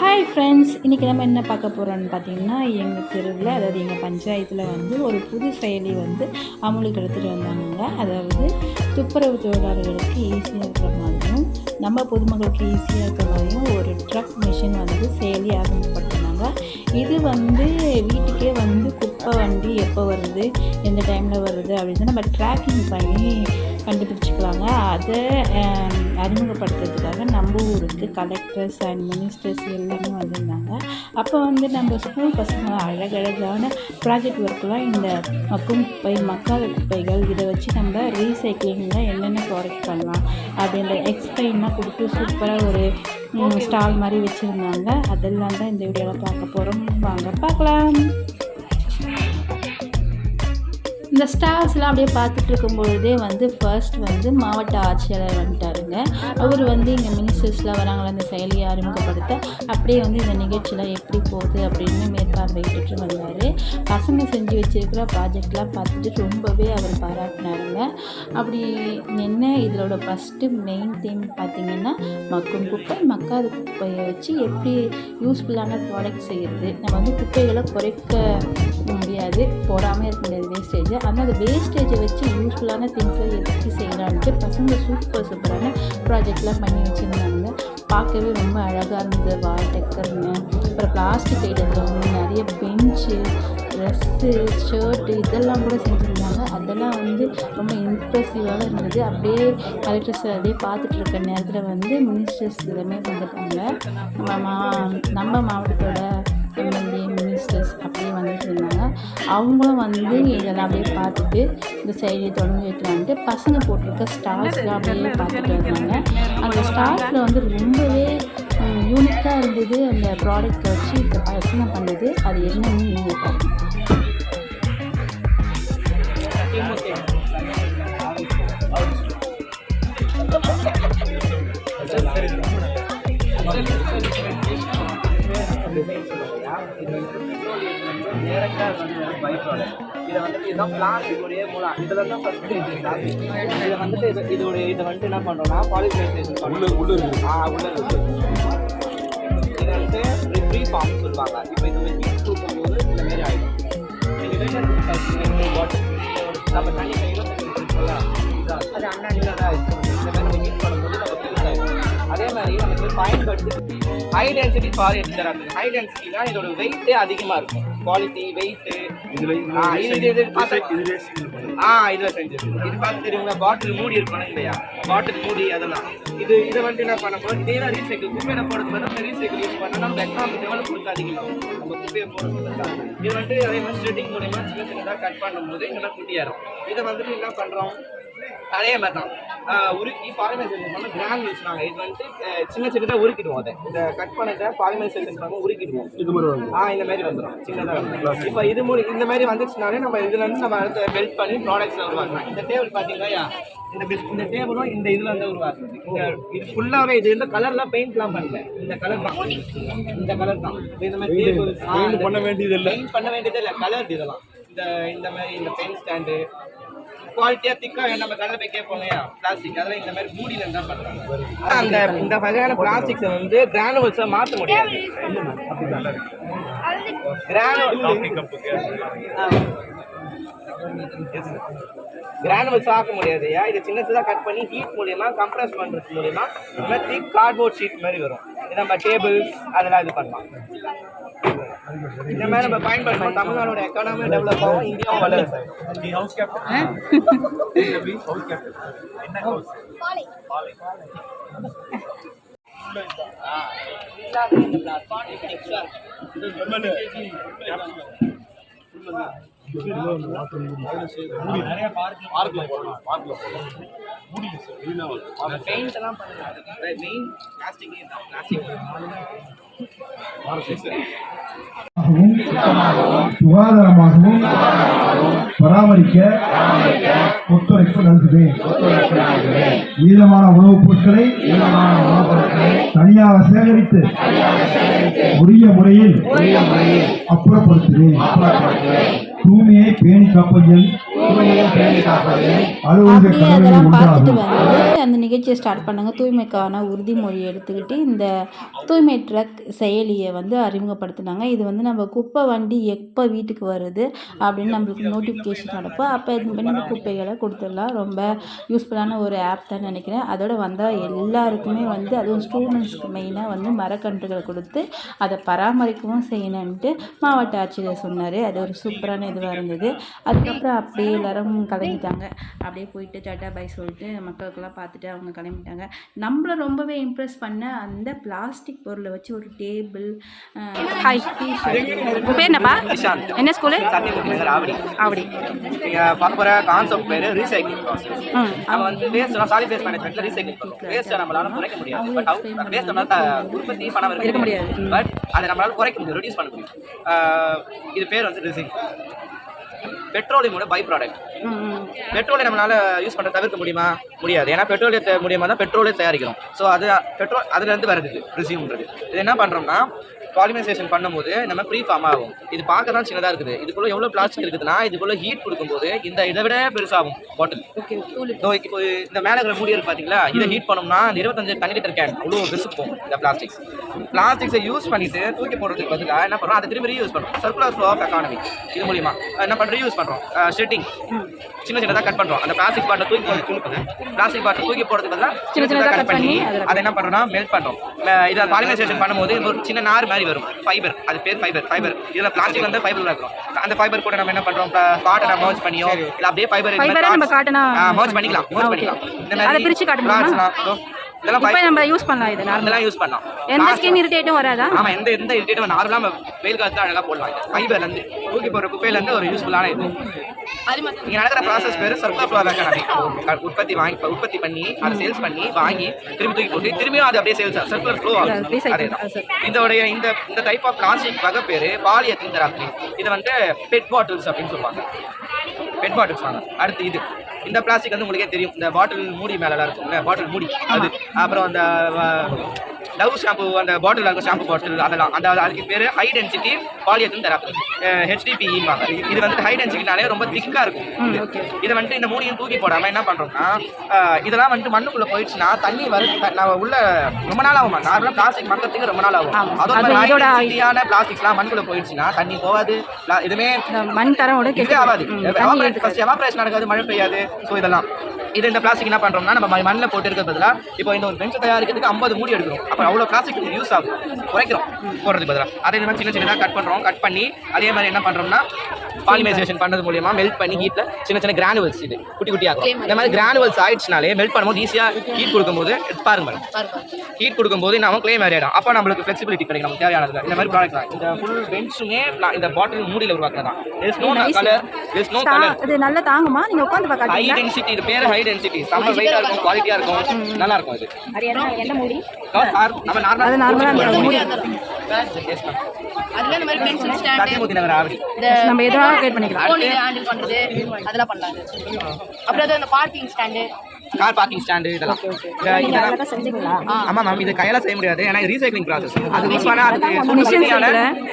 Hi friends இன்றைக்கி நம்ம என்ன பார்க்க போகிறோன்னு பார்த்தீங்கன்னா எங்கள் தெருவில் அதாவது எங்கள் பஞ்சாயத்தில் வந்து ஒரு புது செயலி வந்து அமலுக்கு எடுத்துகிட்டு வந்தாங்க. அதாவது துப்புரவு தொழிலாளர்களுக்கு ஈஸியாக இருக்கிற மாதிரியும் நம்ம பொதுமக்களுக்கு ஈஸியாக இருக்கிற மாதிரியும் ஒரு ட்ரக் மிஷின் வந்து செயலி ஆரம்பிப்படுத்தினாங்க இது வந்து வீட்டுக்கே வந்து குப்பை வண்டி எப்போ வருது எந்த டைமில் வருது அப்படின்னு நம்ம ட்ராக்கிங் பண்ணி கண்டுபிடிச்சிக்கலாங்க. அதை அறிமுகப்படுத்துறதுக்காக நம்ம ஊருக்கு கலெக்டர்ஸ் அண்ட் மினிஸ்டர்ஸ் எல்லாமே வந்திருந்தாங்க. அப்போ வந்து நம்ம ஸ்கூல் பசங்க அழகழகான ப்ராஜெக்ட் ஒர்க்லாம் இந்த மக்கும் குப்பை மக்காத குப்பைகள் இதை வச்சு நம்ம ரீசைக்ளிங்கில் என்னென்ன ப்ராடக்ட் பண்ணலாம் அப்படின்ற எக்ஸ்பிளைன்லாம் கொடுத்து சூப்பராக ஒரு ஸ்டால் மாதிரி வச்சுருந்தாங்க. அதெல்லாம் தான் இந்த வீடியோவில் பார்க்க போகிறோம் வாங்க பார்க்கலாம். இந்த ஸ்டார்ஸ்லாம் அப்படியே பார்த்துட்டு இருக்கும்பொழுதே வந்து ஃபர்ஸ்ட் வந்து மாவட்ட ஆட்சியாளர் வந்துட்டாருங்க. அவர் வந்து இங்கே மினிஸ்டர்ஸ்லாம் வராங்களா அந்த செயலியை அறிமுகப்படுத்த அப்படியே வந்து இந்த நிகழ்ச்சிலாம் எப்படி போகுது அப்படின்னு மேற்பார்வையிட்டு வந்தார். பசங்க செஞ்சு வச்சிருக்கிற ப்ராஜெக்ட்லாம் பார்த்துட்டு ரொம்பவே அவர் பாராட்டினாருங்க. அப்படி என்ன இதோட ஃபஸ்ட்டு மெயின் தீம் பார்த்திங்கன்னா மக்கும் குப்பை மக்காத குப்பையை வச்சு எப்படி யூஸ்ஃபுல்லான ப்ராடக்ட் செய்கிறது நம்ம வந்து குப்பைகளை குறைக்க முடியாது போடாமல் இருக்க முடியாது வேஸ்டேஜை ஆனால் அந்த வேஸ்டேஜை வச்சு யூஸ்ஃபுல்லான திங்ஸை வச்சு செய்யலான்ட்டு பசங்க சூப்பர் சூப்பரான ப்ராஜெக்ட்லாம் பண்ணி வச்சுருந்தாங்க. பார்க்கவே ரொம்ப அழகாக இருந்தது. வால் டெக்கர்னு அப்புறம் பிளாஸ்டிக் ஐட்டம் நிறைய பெஞ்சு ட்ரெஸ்ஸு ஷர்ட்டு இதெல்லாம் கூட செஞ்சுருந்தாங்க. அதெல்லாம் வந்து ரொம்ப இம்ப்ரெசிவாக இருந்தது. அப்படியே கலெக்டர்ஸ் அப்படியே பார்த்துட்டு இருக்க நேரத்தில் வந்து மினிஸ்டர்ஸ் எல்லாமே வந்துட்டாங்க நம்ம மா நம்ம மாவட்டத்தோட அவங்களும் வந்து இதெல்லாம் அப்படியே பார்த்துட்டு இந்த செயலியை தொடங்கி வைக்கலான்ட்டு பசங்க போட்டிருக்க ஸ்டார்ஸ்லாம் அப்படியே பார்த்துட்டு வந்தாங்க. அந்த ஸ்டார்ஸில் வந்து ரொம்பவே யூனிக்காக இருந்தது அந்த ப்ராடக்ட் வச்சு இந்த பசங்க பண்ணது. அது என்னன்னு நீங்கள் பாருங்க இதை வந்துட்டு இதுதான் பிளாஸ்டிக்குடைய மூலம் இதில் தான் ஃபஸ்ட்டு இது பிளாஸ்டிக் இதை வந்துட்டு இது இதோடைய இதை வந்துட்டு என்ன பண்ணுறோம்னா பாலிமரைசேஷன் பண்ணி உள்ள ஆ உள்ள இது ஃபார்ம் சொல்லுவாங்க. இப்போ இந்த மாதிரி ஹீட் கொடுக்கும்போது இந்த மாதிரி ஆகிடும் நம்ம தண்ணி கையில் அது அண்ணாடி தான் இருக்கும் இந்த மாதிரி நம்ம ஹீட் பண்ணும்போது நம்ம யூஸ் ஆகிடும் அதே மாதிரி நமக்கு பயன்படுத்தி high density for therapy high density தான் இதோட வெயிட்டே அதிகமாக இருக்கும். குவாலிட்டி வெயிட்டு இதுல இது பார்த்தா- இதுல இதுல ஆ இதில் செஞ்சது இது பார்த்து தெரியுங்களா பாட்டில் மூடி இருக்கணும் இல்லையா? பாட்டில் மூடி அதெல்லாம். இது இதை வந்துட்டு என்ன பண்ண போகிறோம் இதே தான் ரீசைக்கிள் குப்பையில போடுறது ரீசைக்கிள் யூஸ் பண்ணால் நம்ம எக்கனாமிக் நம்ம குப்பையை போடுறது இது வந்துட்டு அதே மாதிரி ஸ்ட்ரெட்டிங் மூலியமாக சின்ன சின்னதாக கட் பண்ணும்போது இதெல்லாம் குட்டியாயிரும். இதை வந்துட்டு என்ன பண்ணுறோம் அதே மாதிரி தான் உருக்கி பாலிமரைசேஷன் பண்ண கிரானுல்ஸ் நாங்கள் இது வந்துட்டு சின்ன சின்னதாக உருக்கிடுவோம் அதை. இந்த கட் பண்ணதை பாலிமரைசேஷன் பண்ண உருக்கிடுவோம். இது மாதிரி வந்து ஆ இந்த மாதிரி வந்துடும் சின்னதாக இப்போ இது மூணு இந்த மாதிரி வந்துச்சுனாலே நம்ம இதுல இருந்து நம்ம அடுத்த பெல்ட் பண்ணி ப்ராடக்ட்ஸ் உருவாக்கலாம். இந்த டேபிள் பார்த்தீங்களா இந்த இந்த டேபிளும் இந்த இதுல இருந்து உருவாக்குது. இந்த இது ஃபுல்லாகவே இது இந்த கலர்லாம் பெயிண்ட்லாம் பண்ணல. இந்த கலர் தான். இந்த கலர் தான். இந்த மாதிரி டேபிள் பண்ண வேண்டியது இல்ல. பெயிண்ட் பண்ண வேண்டியது இல்லை கலர் இதெல்லாம். இந்த இந்த மாதிரி இந்த பென் ஸ்டாண்டு குவாலிட்டியாக திக்காக நம்ம கடையில் போய் கேட்போம் இல்லையா? பிளாஸ்டிக் அதெல்லாம் இந்த மாதிரி மூடியில் இருந்தால் பண்ணுறாங்க அந்த இந்த வகையான பிளாஸ்டிக்ஸை வந்து கிரானுவல்ஸை மாற்ற முடியாது. கிரானுவல்ஸ் ஆக்க முடியாது ஏன் இதை சின்ன சின்னதாக கட் பண்ணி ஹீட் மூலியமா கம்ப்ரஸ் பண்ணுறது மூலியமா இந்த மாதிரி திக் கார்ட்போர்ட் ஷீட் மாதிரி வரும். இது நம்ம டேபிள்ஸ் அதெல்லாம் இது பண்ணலாம். இந்த மாதிரி நம்ம பயன்படுத்தணும் தமிழ்நாடோட எக்கானமி டெவலப் ஆகும். இந்தியாவும் வளரும் ஹவுஸ் கேப்டன் ஹவுஸ் கேப்டன் என்ன ஹவுஸ் நிறைய பார்க் பார்க்ல போடலாம் பார்க்ல போடலாம் முடியுது சார் வீணா பெயிண்ட் எல்லாம் பண்ணலாம் மெயின் பிளாஸ்டிக் பிளாஸ்டிக் சுகாதாரமாகவும் பராமரிக்க ஒத்துழைப்பு நல்குவேன். ஈரமான உணவுப் பொருட்களை தனியாக சேகரித்து உரிய முறையில் அப்புறப்படுத்துவேன். தூய்மையை பேணி காப்பதில் அப்படியே அதெல்லாம் பார்த்துட்டு வந்து அந்த நிகழ்ச்சியை ஸ்டார்ட் பண்ணாங்க. தூய்மைக்கான உறுதிமொழி எடுத்துக்கிட்டு இந்த தூய்மை ட்ரக் செயலியை வந்து அறிமுகப்படுத்தினாங்க. இது வந்து நம்ம குப்பை வண்டி எப்போ வீட்டுக்கு வருது அப்படின்னு நம்மளுக்கு நோட்டிஃபிகேஷன் அனுப்போம் அப்போ இது பண்ணி நம்ம குப்பைகளை கொடுத்துடலாம். ரொம்ப யூஸ்ஃபுல்லான ஒரு ஆப் தான் நினைக்கிறேன். அதோட வந்தால் எல்லாருக்குமே வந்து அதுவும் ஸ்டூடெண்ட்ஸ்க்கு மெயினாக வந்து மரக்கன்றுகளை கொடுத்து அதை பராமரிக்கவும் செய்யணுன்ட்டு மாவட்ட ஆட்சியர் சொன்னார். அது ஒரு சூப்பரான இதுவாக இருந்தது. அதுக்கப்புறம் அப்படியே எல்லாரும் கிளம்பிட்டாங்க அப்படியே போயிட்டு டாட்டா பை சொல்லிட்டு மக்களுக்கெல்லாம் பார்த்துட்டு அவங்க கிளம்பிட்டாங்க. நம்மள ரொம்பவே இம்ப்ரெஸ் பண்ண அந்த பிளாஸ்டிக் பொருளை வச்சு ஒரு டேபிள் ஹாய் பேர் என்னப்பா? என்ன ஸ்கூலு ஆவடி. அப்படி நீங்க பார்க்க போற கான்செப்ட் பேரு ரீசைக்ளிங் ப்ராசஸ் ம். நம்ம வந்து வேஸ்ட் சாலிட் வேஸ்ட் மேனேஜ்மெண்ட்ல ரீசைக்ளிங் பண்ணுவோம். வேஸ்ட் நம்மளால குறைக்க முடியாது. பட் அவுட் வேஸ்ட் நம்மளால உற்பத்தி பண்ண இருக்க முடியாது. பட் அதை நம்மளால குறைக்க முடியும். ரெடியூஸ் பண்ண முடியும். இது பேர் வந்து ரீசைக்ளிங் பெட்ரோலியமோட பை ப்ராடக்ட் பெட்ரோலை நம்மளால யூஸ் பண்ண தவிர்க்க முடியுமா? முடியாது. ஏன்னா பெட்ரோலியத்தை மூலியமாக தான் பெட்ரோலே தயாரிக்கிறோம். ஸோ அது பெட்ரோல் அதுலேருந்து வருது ரிசியூம்ன்றது இது என்ன பண்ணுறோம்னா பாலிமரைசேஷன் பண்ணும்போது நம்ம ப்ரீ ஃபார்ம் ஆகும். இது பார்க்க தான் சின்னதாக இருக்குது. இதுக்குள்ள எவ்வளோ பிளாஸ்டிக் இருக்குதுன்னா இதுக்குள்ள ஹீட் கொடுக்கும்போது இந்த இதை விட பெருசாகும் பாட்டில் இப்போ இந்த மேலே இருக்கிற மூடி இருக்கு பார்த்தீங்களா இதை ஹீட் பண்ணோம்னா அந்த இருபத்தஞ்சு தண்ணி லிட்டர் கேன் அவ்வளோ பெருசுக்கும் இந்த பிளாஸ்டிக்ஸ் பிளாஸ்டிக்ஸை யூஸ் பண்ணிட்டு தூக்கி போடுறதுக்கு பதிலாக என்ன பண்ணுறோம்? அதை திரும்பி ரீயூஸ் பண்ணுறோம் சர்க்குலர் ஃப்ளோ ஆஃப் எக்கானமி இது மூலியமா. என்ன பண்ணுறோம் ரீயூஸ் பண்ணுறோம் ஷெட்டிங் சின்ன சின்னதாக கட் பண்ணுறோம் அந்த பிளாஸ்டிக் பாட்டில் தூக்கி போடுறது துணுக்குது பிளாஸ்டிக் பாட்டில் தூக்கி போடுறதுக்கு பதிலாக சின்ன சின்னதாக கட் பண்ணி அதை என்ன பண்ணுறோம்னா மெல்ட் பண்ணுறோம் இதை பாலிமரைசேஷன் பண்ணும்போது ஒரு சின்ன நார் மாதிரி வரும். ஃபைபர் அது பேர் ஃபைபர் ஃபைபர் இதில் பிளாஸ்டிக் வந்து ஃபைபர் இருக்கும். அந்த ஃபைபர் கூட நம்ம என்ன பண்ணுறோம் காட்டனை மர்ஜ் பண்ணியோ இல்லை அப்படியே ஃபைபர் மர்ஜ் பண்ணிக்கலாம். மர்ஜ். பண்ணிக்கலாம். இந்த அதை பிரிச்சு காட்ட இப்போ நம்ம யூஸ் பண்ணலாம் இது நார்மலாக இதெல்லாம் யூஸ் பண்ணலாம். எந்த ஸ்கின் இரிட்டேட்டும் வராதா? ஆமா எந்த எந்த இரிட்டேட்டும் நார்மலா நம்ம வெயில் காலத்துல அழகா போடலாம் ஃபைபர்ல இருந்து தூக்கி போற குப்பையில இருந்து ஒரு யூஸ்ஃபுல்லான இது. நீங்க நடக்கிற ப்ராசஸ் பேரு சர்க்குலர் ஃப்ளோ எக்கானமி உற்பத்தி வாங்கி உற்பத்தி பண்ணி அதை சேல்ஸ் பண்ணி வாங்கி திரும்பி தூக்கி போட்டு திரும்பியும் அது அப்படியே சேல்ஸ் சர்க்குலர் ஃப்ளோ ஆகும். அது. இதோடைய இந்த இந்த டைப் ஆஃப் பிளாஸ்டிக் வகை பேரு பாலியத்தின் தெராப்பி இது வந்து பெட் பாட்டில்ஸ் அப்படின்னு சொல்லுவாங்க. பெட் பாட்டில்ஸ் வாங்க. அடுத்து இது. இந்த பிளாஸ்டிக் வந்து உங்களுக்கே தெரியும். இந்த பாட்டில் மூடி மேலலாம் இருக்கும்ல பாட்டில் மூடி. அது. அப்புறம் அந்த டவ் ஷாம்பு அந்த பாட்டில் இருக்கும் ஷாம்பு பாட்டில் அதெல்லாம். அந்த அதுக்கு பேர் ஹை டென்சிட்டி பாலியத்தின் தெராப்பி ஹெச்டிபிஇம்பாங்க இது வந்து ஹை டென்சிட்டினாலே ரொம்ப திக்காக இருக்கும். இது. வந்துட்டு இந்த மூடியும் தூக்கி போடாம என்ன பண்றோம்னா அஹ், இதெல்லாம் வந்துட்டு மண்ணுக்குள்ள போயிடுச்சுன்னா தண்ணி வரும் த- நம்ம உள்ள ரொம்ப நாள் ஆகும்? நார்மலாக பிளாஸ்டிக் மக்கத்துக்கு ரொம்ப நாள் ஆகும். அதோட ஹைடென்சிட்டியான பிளாஸ்டிக்ஸ்லாம் மண்ணுக்குள்ள போயிடுச்சுன்னா தண்ணி போகாது. எதுவுமே மண் கெட்டு ஆகாது. ஃபர்ஸ்ட் எவாபரேஷன் நடக்காது மழை பெய்யாது. ஸோ இதெல்லாம். இது இந்த பிளாஸ்டிக் என்ன பண்ணுறோம்னா நம்ம மண்ணில் போட்டு இருக்கிறது பதிலாக இப்போ இந்த ஒரு பெஞ்சு தயாரிக்கிறதுக்கு ஐம்பது மூடி எடுக்கிறோம். அப்போ அவ்வளோ பிளாஸ்டிக் யூஸ் ஆகும். குறைக்கிறோம். போடுறதுக்கு பதிலாக அதே மாதிரி சின்ன சின்னதாக கட் பண்ணுறோம் கட் பண்ணி அதே மாதிரி என்ன பண்ணுறோம்னா பாலிமரைசேஷன் பண்ணது மூலியமா மெல்ட் பண்ணி ஹீட்ல சின்ன சின்ன கிரானுவல்ஸ் இது குட்டி குட்டி ஆகும் இந்த மாதிரி கிரானுவல்ஸ் ஆயிடுச்சுனாலே மெல்ட் பண்ணும்போது ஈஸியாக ஹீட் கொடுக்கும்போது பாருங்க ஹீட் கொடுக்கும்போது நம்ம க்ளே மாதிரி ஆயிடும் அப்போ நம்மளுக்கு ஃபிளெக்சிபிலிட்டி கிடைக்கும் நமக்கு தேவையானது இந்த மாதிரி ப்ராடக்ட் தான் இந்த ஃபுல் பெஞ்சுமே இந்த பாட்டில் மூடியில் உருவாக்குறது தான் is no colour is no தா- கலர் இது நல்லா தாங்குமா நீங்க உட்காந்து ஹை பார்க்காதீங்களா டென்சிட்டி இது பேர் ஹை டென்சிட்டி செம்ம வெயிட்டா இருக்கும் குவாலிட்டியா இருக்கும் நல்லா இருக்கும் இது நம்ம நார்மலா அது நார்மலா அந்த மூடி அதுல இந்த மாதிரி பென்சில் ஸ்டாண்டு இந்த நம்ம கிரியேட் பண்ணிக்கலாம். ஃபோன் ஹேண்டில் பண்றது அதெல்லாம் பண்ணலாம். அப்புறம் அது அந்த parking stand car parking stand இதெல்லாம். இந்த நீங்க இதெல்லாம் அழகா செஞ்சீங்களா ஆமா மேம் இது கையால செய்ய முடியாது. ஏன்னா ரீசைக்ளிங் ப்ராசஸ் அது யூஸ் பண்ணா அதுக்கு Machine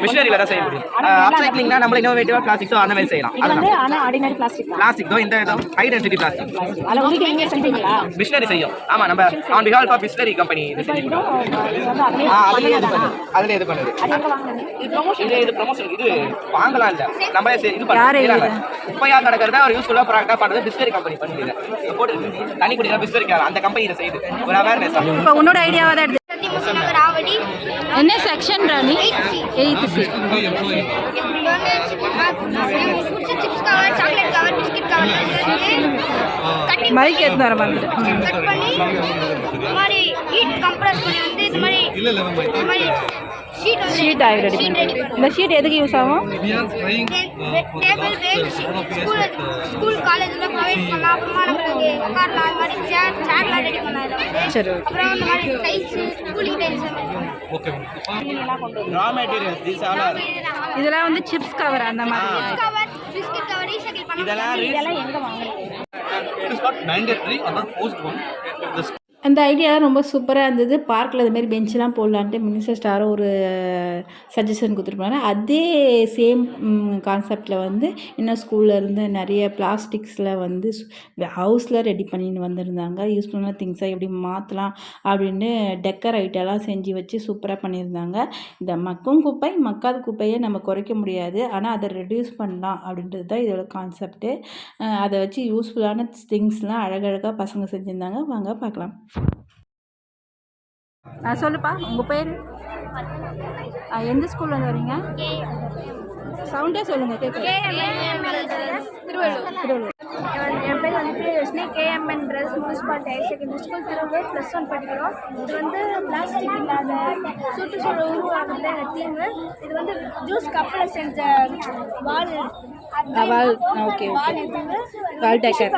மிஷினரியில தான் செய்ய முடியும். அப்சைக்ளிங்னா நம்ம இன்னோவேட்டிவா பிளாஸ்டிக்ஸோ அந்த மாதிரி செய்யலாம். பிளாஸ்டிக் தான். இந்த ஹை டென்சிட்டி பிளாஸ்டிக் மிஷினரி செய்யும். ஆமா நம்ம ஆன் பிஹால்ஃப் ஆஃப் மிஷினரி கம்பெனி இது அதுலயே இது பண்ணுது. அதுல இது பண்ணுது. இது இது ப்ரொமோஷன் இது வாங்கலாம் இல்ல. நம்மளே இது யாரு இது? பண்ணுறாங்க குப்பையா கிடக்கிறதா ஒரு யூஸ்ஃபுல்லா ப்ராடக்டா பண்ணுறது பிஸ்கரி கம்பெனி பண்ணுது போட்டு தண்ணி குடிக்கலாம் பிஸ்கரி அந்த கம்பெனி இதை செய்யுது ஒரு அவேர்னஸ் இப்போ உன்னோட ஐடியாவை தான் எடுத்து சத்தியமூர்த்தி நகர் ஆவடி என்ன section Rani? Eighth C mic எடுத்து வர மாதிரி கட் பண்ணி இந்த மாதிரி ஹீட் கம்ப்ரஸ் பண்ணி வந்து இந்த மாதிரி இந்த மாதிரி ஷீட் ரெடி பண்ணி இந்த ஷீட் எதுக்கு யூஸ் ஆகும்? சேர் ஓகே இதெல்லாம் வந்து சிப்ஸ் கவர் அந்த மாதிரி. கவர் பிஸ்கட் கவர் ரீசைக்கிள் பண்ணலாம் இதெல்லாம் இதெல்லாம் எங்க வாங்குறீங்க அந்த ஐடியாலாம் ரொம்ப சூப்பராக இருந்தது. பார்க்கில் அதுமாரி பெஞ்செலாம் போடலான்ட்டு மினிஸ்டர் ஸ்டாரும் ஒரு சஜஷன் கொடுத்துருப்பாங்க. அதே சேம் கான்செப்டில் வந்து இன்னும் ஸ்கூலில் இருந்து நிறைய பிளாஸ்டிக்ஸில் வந்து ஹவுஸில் ரெடி பண்ணின்னு வந்திருந்தாங்க. யூஸ்ஃபுல்லான திங்ஸை எப்படி மாற்றலாம் அப்படின்னு டெக்கர் ஐட்டெல்லாம் செஞ்சு வச்சு சூப்பராக பண்ணியிருந்தாங்க. இந்த மக்கும் குப்பை மக்காத குப்பையை நம்ம குறைக்க முடியாது. ஆனால் அதை ரெடியூஸ் பண்ணலாம் அப்படின்றது தான் இதோட கான்செப்ட்டு அதை வச்சு யூஸ்ஃபுல்லான திங்ஸ்லாம் அழகழகாக பசங்க செஞ்சுருந்தாங்க. வாங்க பார்க்கலாம். சொல்லுப்பா. உங்கள் பேர்? எந்த ஸ்கூல்லேருந்து வரீங்க? சவுண்டே சொல்லுங்கள் கேட்க திருவள்ளூர் திருவள்ளூர் என் பேர் வந்து Priyadarshini KMN dress municipality higher secondary school Tiruvallur plus one படிக்கிறோம். இது வந்து பிளாஸ்டிக் இல்லாத சுற்றுச்சூழல் உருவாக்குறது எங்கள் தீம் இது வந்து ஜூஸ் கப்பில் செஞ்ச wall wall, okay, okay. Wall decor.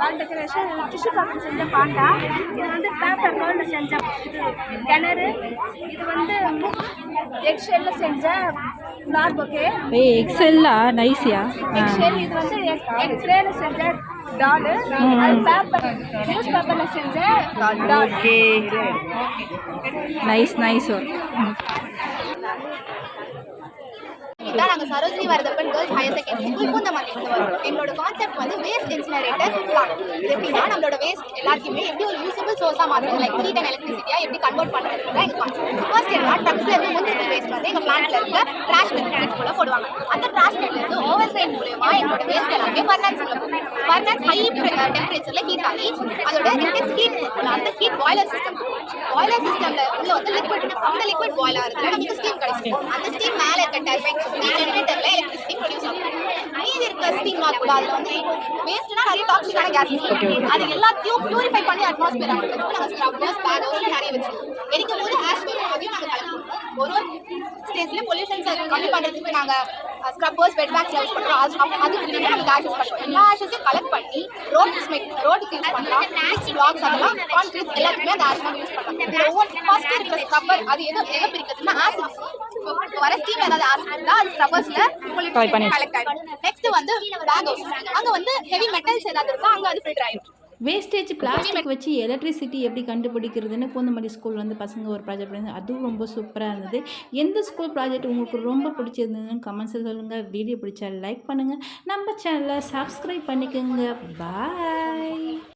Wall decoration tissue கப்பில் செஞ்ச பாண்டா இது வந்து பேப்பர் கவுண்டில் செஞ்ச கிணறு. இது வந்து எக் ஷெல்லில் செஞ்ச பொக்கே ஏய் எக்ஸெல்லா நைஸியா ஆ ஷெல் இது வந்து எக் ட்ரேல செஞ்ச டால் அது பேப்பர் நியூஸ் பேப்பர்ல செஞ்ச doll okay nice nice work இதான் நாங்கள் Sarojini Varadappan girls higher secondary school Poonamallee இருந்து வரோம். எங்களோட கான்செப்ட் வந்து வேஸ்ட் இன்சினரேட்டர் பிளான் எப்படின்னா நம்மளோட வேஸ்ட் எல்லாத்தையுமே எப்படி ஒரு யூசபிள் சோர்ஸாக மாற்றுறது லைக் ஹீட் அண்ட் எலக்ட்ரிசிட்டியாக எப்படி கன்வெர்ட் பண்ணுறது தான் எங்கள் கான்செப்ட் ஃபர்ஸ்ட் என்ன ட்ரக்ஸ்ல இருந்து முன்சிபல் வேஸ்ட் வந்து எங்கள் பிளான்ட்ல இருக்க ட்ராஷ் பின் கூட போடுவாங்க. அந்த ட்ராஷ் பின்ல இருந்து ஓவர் ட்ரெயின் மூலயமா எங்களோட வேஸ்ட் எல்லாமே ஃபர்னான்ஸ்ல போகும். ஃபர்னான்ஸ் ஹை டெம்பரேச்சர்ல ஹீட் ஆகி அதோட இன்டென்ஸ் ஹீட் அந்த ஹீட் பாய்லர் சிஸ்டம் பாய்லர் சிஸ்டம்ல உள்ள வந்து லிக்விட் அந்த லிக்விட் பாயில் ஆகிறதுல நமக்கு ஸ்டீம் கிடைச்சிருக்கும் அந்த ஸ்டீம் மேலே இருக்க டர்பைன் ஜெனரேட்டர்ல எலக்ட்ரிசிட்டி ப்ரொடியூஸ் ஆகும் மீதி இருக்க ஸ்டீம் கூட அதுல வந்து வேஸ்ட்னா நிறைய டாக்ஸிக்கான கேஸ் அது எல்லாத்தையும் பியூரிஃபை பண்ணி அட்மாஸ்பியர் ஆகிறதுக்கு நாங்க ஸ்க்ரப்பர்ஸ் பேக் ஹவுஸ்ல நிறைய வச்சிருக்கோம். எரிக்கும் போது ஆஷ் அதையும் நாங்க கலெக்ட் பண்ணுவோம் ஒரு ஒரு ஸ்டேஜ்ல பொல்யூஷன்ஸ் கம்மி பண்றதுக்கு நாங்க ஸ்க்ரப்பர்ஸ் பெட் பேக்ஸ் யூஸ் பண்றோம். அது ஆஷஸ் பண்ணுவோம் எல்லா ஆஷஸையும் கலெக்ட் பண்ணி ரோட்ஸ் மேக் ரோடுக்கு யூஸ் பண்ணலாம். நெக்ஸ்ட் பிளாக்ஸ் அதெல்லாம் கான்கிரீட் எல்லாத்துக்குமே அந்த ஆஷ் யூஸ் பண்ணலாம். இதுல ஒவ்வொரு ஃபர்ஸ்ட் இருக்கிற ஸ்க்ரப்பர் அது எது எதை பிரிக்கிறதுனா ஆசிட்ஸ் வர ஸ்டீம் ஏதாவது இருந்தா அது ஸ்க்ரப்பர்ஸ்ல கலெக்ட் ஆகும் நெக்ஸ்ட் வந்து பேக் அங்க வந்து ஹெவி மெட்டல்ஸ் ஏதாவது இருக்கா? அங்க அது ஃபில்டர் ஆயிடும். வேஸ்டேஜ் பிளாஸ்டிக் வச்சு எலக்ட்ரிசிட்டி எப்படி கண்டுபிடிக்கிறதுன்னு பூந்தமல்லி ஸ்கூல் வந்து பசங்க ஒரு ப்ராஜெக்ட் பண்ணி அதுவும் ரொம்ப சூப்பராக இருந்தது. எந்த ஸ்கூல் ப்ராஜெக்ட் உங்களுக்கு ரொம்ப பிடிச்சிருந்ததுன்னு கமெண்ட்ஸில் சொல்லுங்கள் வீடியோ பிடிச்சா லைக் பண்ணுங்கள் நம்ம சேனலை சப்ஸ்கிரைப் பண்ணிக்கோங்க. பாய்